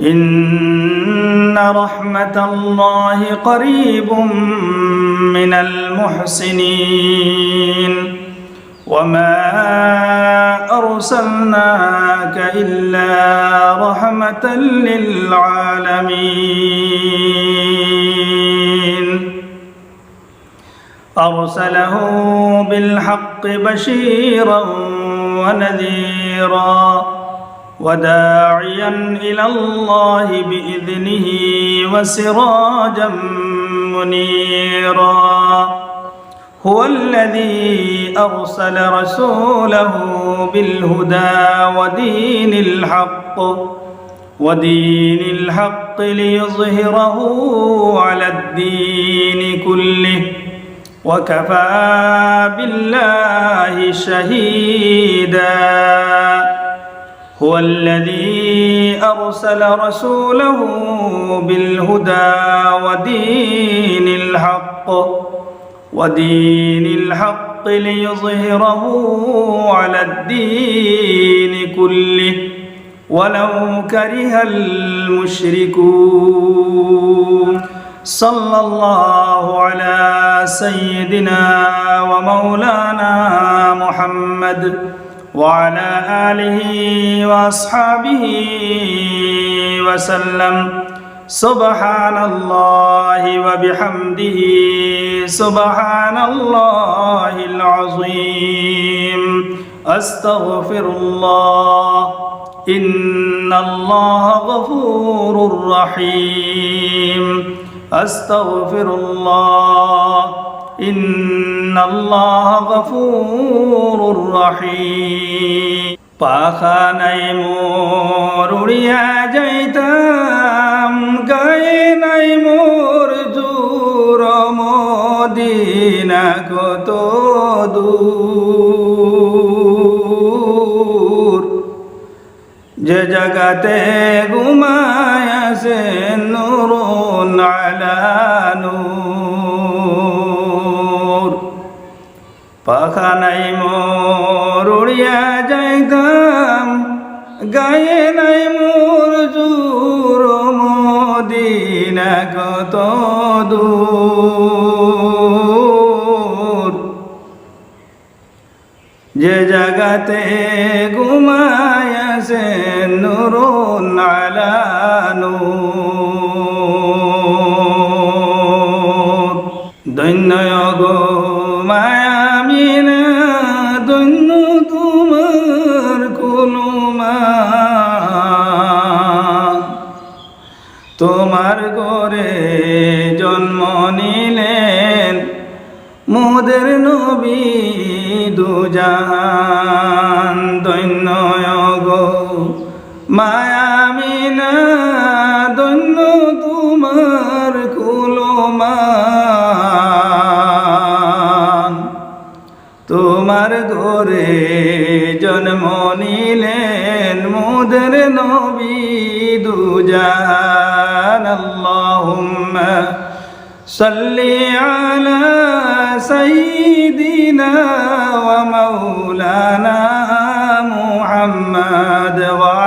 إن رحمة الله قريب من المحسنين. وما أرسلناك إلا رحمة للعالمين. أرسله بالحق بشيرا ونذيرا. وداعيا إلى الله بإذنه وسراجا منيرا. هو الذي أرسل رسوله بالهدى ودين الحق ودين الحق ليظهره على الدين كله وكفى بالله شهيدا. هو الذي أرسل رسوله بالهدى ودين الحق ودين الحق ليظهره على الدين كله ولو كره المشركون. صلى الله على سيدنا ومولانا محمد وعلى آله وأصحابه وسلم. سبحان الله وبحمده سبحان الله العظيم. أستغفر الله إن الله غفور رحيم. أستغفر الله পাখানাই মোর উড়িয়া যাইতাম গায়ে নাই মোর জুর মদিনা কত দূর। যে জগতে ঘুমায় সে নুরুন আলা নূর। পাখানাই মোর উড়িয়া যাইতাম, গায়ে নাই মোর জুর, মদিনা কত দূর। যে জাগাতে ঘুমায় সে নুর। তোমার গরে জন্ম নিলেন মোদের নবী দুজান দৈন্য গো মায়ামিনা দৈন্য তোমার কুলমান। তোমার ঘরে জন্ম নিলেন মোদের নবী দুজাহান আল্লাহুম্মা সাল্লি আলা সাইয়্যিদিনা ওয়া মাওলানা মুহাম্মাদ ওয়া